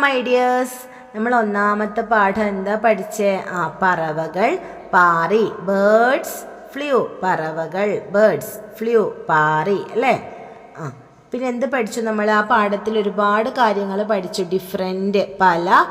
My dears നമ്മൾ ഒന്നാമത്തെ പാഠം എന്താ പഠിച്ചേ? ആ പറവകൾ പാറി. ബേർഡ്സ് ഫ്ലൂ പറവകൾ ബേർഡ്സ് ഫ്ലൂ പാറി. അല്ലേ? ആ പിന്നെ എന്ത് പഠിച്ചു നമ്മൾ? ആ പാഠത്തിൽ ഒരുപാട് കാര്യങ്ങൾ പഠിച്ചു. ഡിഫറെന്റ് പല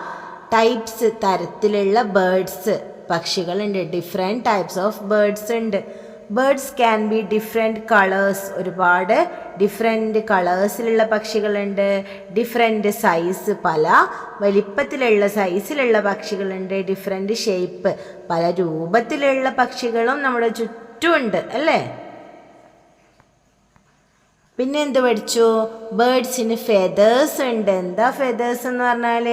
ടൈപ്സ് തരത്തിലുള്ള ബേർഡ്സ് പക്ഷികളുണ്ട്. ഡിഫറെന്റ് ടൈപ്സ് ഓഫ് ബേർഡ്സ് ഉണ്ട്. Birds can be different colours ഒരുപാട് ഡിഫറെന്റ് കളേഴ്സിലുള്ള പക്ഷികളുണ്ട്. ഡിഫറെന്റ് സൈസ് പല. വലിപ്പത്തിലുള്ള സൈസിലുള്ള പക്ഷികളുണ്ട്. ഡിഫറെന്റ് ഷേപ്പ് പല രൂപത്തിലുള്ള പക്ഷികളും നമ്മുടെ ചുറ്റുമുണ്ട്. അല്ലേ? പിന്നെ എന്ത് പഠിച്ചു? ബേഡ്സിന് ഫെതേഴ്സ് ഉണ്ട്. എന്താ ഫെതേഴ്സ് എന്ന് പറഞ്ഞാൽ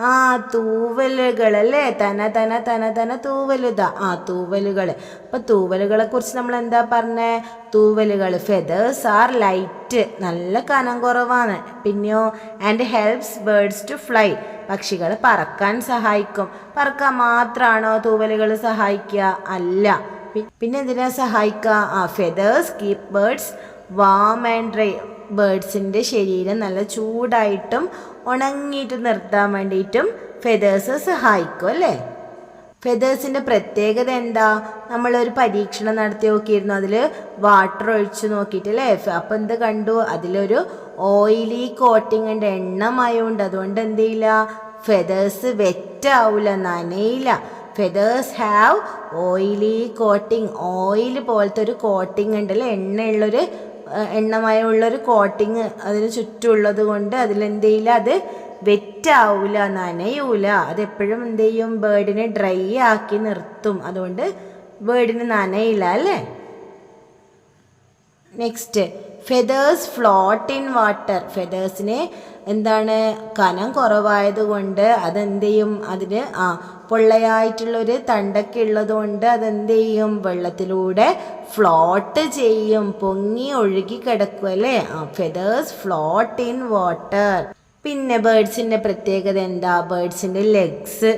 ആ തൂവലുകൾ അല്ലേ തന തന തന തന തൂവലുതാ ആ തൂവലുകൾ അപ്പോൾ തൂവലുകളെ കുറിച്ച് നമ്മൾ എന്താ പറഞ്ഞേ? തൂവലുകൾ ഫെതേഴ്സ് ആർ ലൈറ്റ് നല്ല കനം കുറവാണ്. പിന്നെയോ and helps birds to fly പക്ഷികൾ പറക്കാൻ സഹായിക്കും. പറക്കാൻ മാത്രമാണോ തൂവലുകൾ സഹായിക്കുക? അല്ല. പിന്നെ എന്തിനാ സഹായിക്കുക ആ feathers keep birds warm and dry ബേഡ്സിന്റെ ശരീരം നല്ല ചൂടായിട്ടും ഉണങ്ങിയിട്ട് നിർത്താൻ വേണ്ടിയിട്ടും ഫെതേഴ്സ് സഹായിക്കും അല്ലേ? ഫെതേഴ്സിന്റെ പ്രത്യേകത എന്താ? നമ്മളൊരു പരീക്ഷണം നടത്തി നോക്കിയിരുന്നു. അതിൽ വാട്ടർ ഒഴിച്ച് നോക്കിയിട്ട് അല്ലേ? അപ്പം എന്ത് കണ്ടു? അതിലൊരു ഓയിലി കോട്ടിങ് ഉണ്ട്. അതുകൊണ്ട് എന്ത് ചെയ്യില്ല ഫെതേഴ്സ് വെറ്റാവില്ല നനയില്ല. Feathers have oily coating oil പോലത്തെ ഒരു കോട്ടിങ് അല്ലേ? എണ്ണയുള്ളൊരു എണ്ണമയമുള്ളൊരു കോട്ടിങ് അതിന് ചുറ്റുമുള്ളത് കൊണ്ട് അതിലെന്ത് ചെയ്യില്ല അത് വെറ്റാവൂല നനയൂല. അതെപ്പോഴും എന്ത് ചെയ്യും ബേർഡിനെ ഡ്രൈ ആക്കി നിർത്തും. അതുകൊണ്ട് ബേർഡിന് നനയില്ല അല്ലേ? Next feathers float in water ഫെതേഴ്സിന് എന്താണ് കനം കുറവായതുകൊണ്ട് അതെന്ത് ചെയ്യും അതിന് ആ പൊള്ളയായിട്ടുള്ളൊരു തണ്ടൊക്കെ ഉള്ളത് കൊണ്ട് അതെന്ത് ചെയ്യും വെള്ളത്തിലൂടെ ഫ്ലോട്ട് ചെയ്യും. പൊങ്ങി ഒഴുകി കിടക്കും അല്ലേ? ആ ഫെതേഴ്സ് ഫ്ലോട്ട് ഇൻ വാട്ടർ പിന്നെ ബേഡ്സിന്റെ പ്രത്യേകത എന്താ? ബേഡ്സിന്റെ ലെഗ്സ്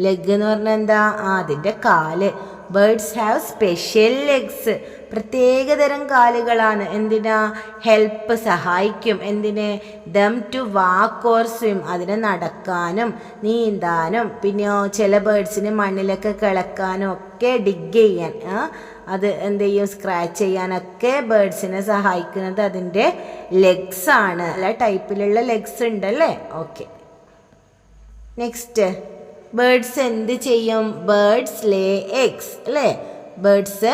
ലെഗ് എന്ന് പറഞ്ഞാൽ എന്താ? ആ അതിന്റെ കാൽ. ബേഡ്സ് ഹാവ് സ്പെഷ്യൽ ലെഗ്സ് പ്രത്യേകതരം കാലുകളാണ്. എന്തിനാ? ഹെൽപ്പ് സഹായിക്കും. എന്തിന്? Them to walk or swim അതിനെ നടക്കാനും നീന്താനും പിന്നെ ചില ബേഡ്സിന് മണ്ണിലൊക്കെ കിളക്കാനും ഒക്കെ ഡിഗ് ചെയ്യാൻ അത് എന്ത് ചെയ്യും? സ്ക്രാച്ച് ചെയ്യാനൊക്കെ ബേഡ്സിനെ സഹായിക്കുന്നത് അതിന്റെ ലെഗ്സ് ആണ്. അല്ല ടൈപ്പിലുള്ള ലെഗ്സ് ഉണ്ടല്ലേ? ഓക്കെ നെക്സ്റ്റ് ബേഡ്സ് എന്ത് ചെയ്യും? ബേഡ്സ് ലേ എഗ്സ് അല്ലേ? ബേർഡ്സ്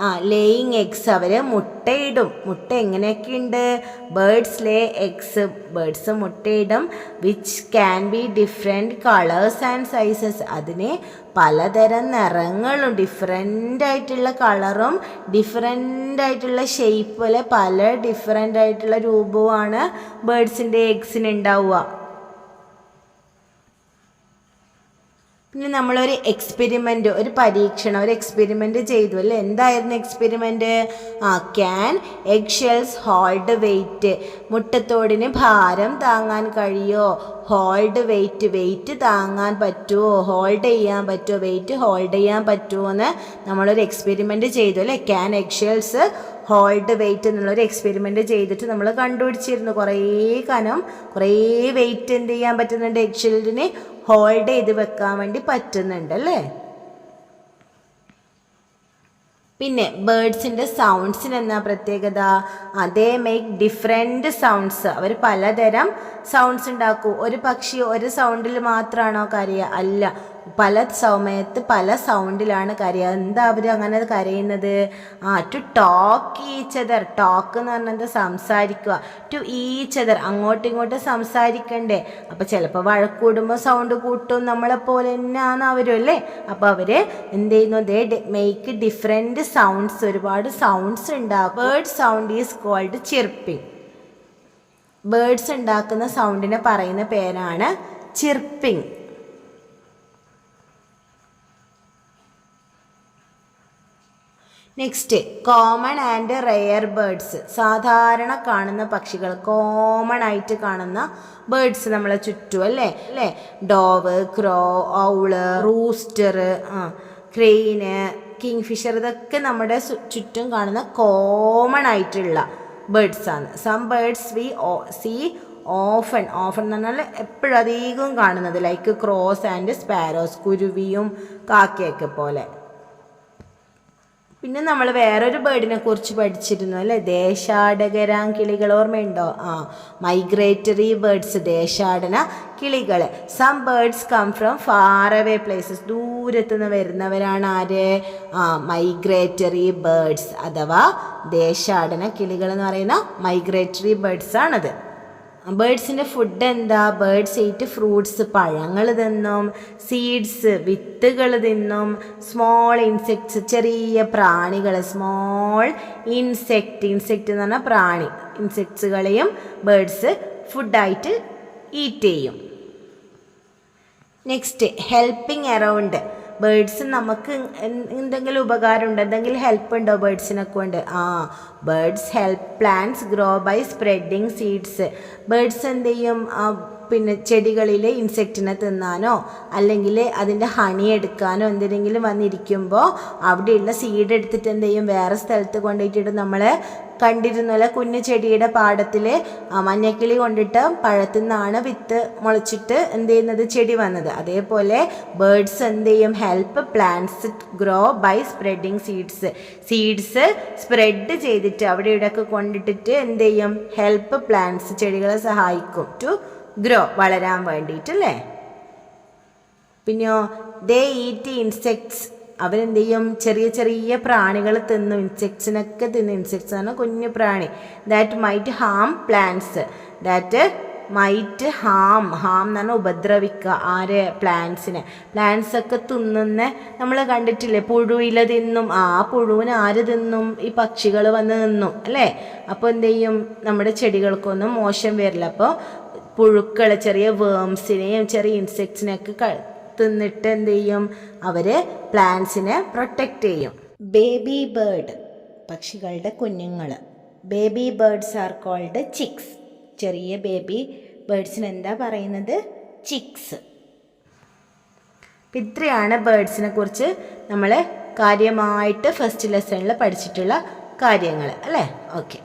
ആ ലേയിങ് എഗ്സ് അവർ മുട്ടയിടും. മുട്ട എങ്ങനെയൊക്കെയുണ്ട്? Birds lay eggs birds മുട്ടയിടും. Which can be different colours and sizes അതിന് പലതരം നിറങ്ങളും ഡിഫറെന്റ് ആയിട്ടുള്ള കളറും ഡിഫറെന്റ് ആയിട്ടുള്ള ഷേപ്പ് അല്ലെ പല ഡിഫറെന്റ് ആയിട്ടുള്ള രൂപവുമാണ് ബേഡ്സിന്റെ എഗ്സിന് ഉണ്ടാവുക. പിന്നെ നമ്മളൊരു എക്സ്പെരിമെന്റ് ഒരു പരീക്ഷണം ഒരു എക്സ്പെരിമെന്റ് ചെയ്തു അല്ലേ? എന്തായിരുന്നു എക്സ്പെരിമെന്റ് ആ can egg shells hold weight മുട്ടത്തോടിന് ഭാരം താങ്ങാൻ കഴിയോ? ഹോൾഡ് വെയിറ്റ് വെയിറ്റ് താങ്ങാൻ പറ്റുമോ ഹോൾഡ് ചെയ്യാൻ പറ്റുമോ വെയിറ്റ് ഹോൾഡ് ചെയ്യാൻ പറ്റുമോ എന്ന് നമ്മളൊരു എക്സ്പെരിമെന്റ് ചെയ്തു അല്ലേ? Can egg shells hold weight എന്നുള്ളൊരു എക്സ്പെരിമെന്റ് ചെയ്തിട്ട് നമ്മൾ കണ്ടുപിടിച്ചിരുന്നു. കുറേ കനം കുറേ വെയിറ്റ് എന്ത് ചെയ്യാൻ പറ്റുന്നുണ്ട്? എഗ്ഷെല്ലിന് ഹോൾഡ് ചെയ്ത് വെക്കാൻ വേണ്ടി പറ്റുന്നുണ്ട് അല്ലേ? പിന്നെ ബേഡ്സിന്റെ സൗണ്ട്സിന് എന്നാ പ്രത്യേകത? അതേ മേക്ക് ഡിഫറെന്റ് സൗണ്ട്സ് അവർ പലതരം സൗണ്ട്സ് ഉണ്ടാക്കും. ഒരു പക്ഷി ഒരു സൗണ്ടിൽ മാത്രമാണോ കരയുക അല്ല. പല സമയത്ത് പല സൗണ്ടിലാണ് കരയുക. എന്താ അവർ അങ്ങനെ കരയുന്നത്? ആ ടു ടോക്ക് ഈച്ചതർ ടോക്ക് എന്ന് പറഞ്ഞത് സംസാരിക്കുക. ടു ഈച്ചതർ അങ്ങോട്ടും ഇങ്ങോട്ടും സംസാരിക്കണ്ടേ. അപ്പോൾ ചിലപ്പോൾ വഴക്കൂടുമ്പോൾ സൗണ്ട് കൂട്ടും. നമ്മളെപ്പോലെ തന്നെയാണ് അവരും അല്ലേ? അപ്പോൾ അവർ എന്ത് ചെയ്യുന്നു? ദേ മേക്ക് ഡിഫറെന്റ് സൗണ്ട്സ് ഒരുപാട് സൗണ്ട്സ് ഉണ്ടാകും bird sound is called chirping birds ഉണ്ടാക്കുന്ന സൗണ്ടിനെ പറയുന്ന പേരാണ് chirping next common and rare birds സാധാരണ കാണുന്ന പക്ഷികൾ കോമൺ ആയിട്ട് കാണുന്ന ബേർഡ്സ് നമ്മളെ ചുറ്റും അല്ലേ? അല്ലേ? Dove crow owl rooster crane kingfisher ഇതൊക്കെ നമ്മുടെ ചുറ്റും കാണുന്ന കോമൺ ആയിട്ടുള്ള ബേഡ്സാണ് some birds we see often often എന്ന് പറഞ്ഞാൽ എപ്പോഴും അധികം കാണുന്നത് ലൈക്ക് ക്രോസ് ആൻഡ് സ്പാരോസ് കുരുവിയും കാക്കയൊക്കെ പോലെ. പിന്നെ നമ്മൾ വേറൊരു ബേർഡിനെ കുറിച്ച് പഠിച്ചിരുന്നു അല്ലേ? ദേശാടകരാം കിളികൾ ഓർമ്മയുണ്ടോ? ആ മൈഗ്രേറ്ററി ബേർഡ്സ് ദേശാടന കിളികൾ. Some birds come from far away places ദൂരത്തു നിന്ന് വരുന്നവരാണ് ആര്? ആ മൈഗ്രേറ്ററി ബേർഡ്സ് അഥവാ ദേശാടന കിളികൾ എന്ന് പറയുന്ന മൈഗ്രേറ്ററി ബേർഡ്സ് ആണത്. ബേഡ്സിന്റെ ഫുഡ് എന്താ? ബേഡ്സ് എയ്റ്റ് ഫ്രൂട്ട്സ് പഴങ്ങൾ തിന്നും സീഡ്സ് വിത്തുകൾ തിന്നും സ്മോൾ ഇൻസെക്ട്സ് ചെറിയ പ്രാണികൾ സ്മോൾ ഇൻസെക്റ്റ് ഇൻസെക്റ്റ് എന്ന് പറഞ്ഞാൽ പ്രാണി. ഇൻസെക്ട്സുകളെയും ബേഡ്സ് ഫുഡായിട്ട് ഈറ്റ് ചെയ്യും. നെക്സ്റ്റ് ഹെൽപ്പിംഗ് അറൗണ്ട് ബേഡ്സ് നമുക്ക് എന്ത് എന്തെങ്കിലും ഉപകാരമുണ്ട്? എന്തെങ്കിലും ഹെൽപ്പ് ഉണ്ടോ ബേഡ്സിനെ കൊണ്ട്? ആ birds help plants grow by spreading seeds birds എന്ത് ചെയ്യും പിന്നെ ചെടികളിലെ ഇൻസെക്റ്റിനെ തിന്നാനോ അല്ലെങ്കിൽ അതിന്റെ ഹണി എടുക്കാനോ എന്തിനെങ്കിലും വന്നിരിക്കുമ്പോൾ അവിടെയുള്ള സീഡ് എടുത്തിട്ട് എന്ത് ചെയ്യും? വേറെ സ്ഥലത്ത് കൊണ്ടുപോയിട്ടിട്ട് നമ്മൾ കണ്ടിരുന്ന കുഞ്ഞു ചെടിയുടെ പാടത്തിൽ മഞ്ഞക്കിളി കൊണ്ടിട്ട് പഴത്തിൽ നിന്നാണ് വിത്ത് മുളച്ചിട്ട് എന്ത് ചെയ്യുന്നത്? ചെടി വന്നത്. അതേപോലെ ബേർഡ്സ് എന്ത് ചെയ്യും? Help plants grow by spreading seeds seeds spread ചെയ്തിട്ട് അവിടെ ഇവിടെയൊക്കെ കൊണ്ടിട്ടിട്ട് എന്ത് ചെയ്യും? ഹെൽപ്പ് പ്ലാന്റ്സ് ചെടികളെ സഹായിക്കും. ടു ഗ്രോ വളരാൻ വേണ്ടിയിട്ടല്ലേ? പിന്നെയോ ദേ ഈറ്റ് ഇൻസെക്ട്സ്. അവരെന്ത് ചെയ്യും ചെറിയ ചെറിയ പ്രാണികൾ തിന്നും. ഇൻസെക്ട്സിനൊക്കെ തിന്നും. ഇൻസെക്ട്സ് ആണ് കുഞ്ഞു പ്രാണി. That might harm plants that might harm harm എന്ന് പറഞ്ഞാൽ ഉപദ്രവിക്കുക. ആര്? പ്ലാന്റ്സിനെ പ്ലാന്റ്സ് ഒക്കെ തിന്നുന്ന നമ്മൾ കണ്ടിട്ടില്ലേ? പുഴുവില തിന്നും. ആ പുഴുവിന് ആര് തിന്നും? ഈ പക്ഷികൾ വന്ന് നിന്നും. അല്ലേ? അപ്പോൾ എന്ത് ചെയ്യും നമ്മുടെ ചെടികൾക്കൊന്നും മോശം വരില്ല. അപ്പോൾ പുഴുക്കൾ ചെറിയ വേംസിനെയും ചെറിയ ഇൻസെക്ട്സിനെയൊക്കെ ക എന്ത് ചെയ്യും? അവർ പ്ലാന്റ്സിനെ പ്രൊട്ടക്റ്റ് ചെയ്യും. ബേബി ബേർഡ് പക്ഷികളുടെ കുഞ്ഞുങ്ങൾ baby birds are called chicks ചെറിയ ബേബി ബേർഡ്സിന് എന്താ പറയുന്നത്? ചിക്സ് ഇത്രയാണ് ബേർഡ്സിനെ കുറിച്ച് നമ്മൾ കാര്യമായിട്ട് ഫസ്റ്റ് ലെസണിൽ പഠിച്ചിട്ടുള്ള കാര്യങ്ങൾ അല്ലേ? ഓക്കെ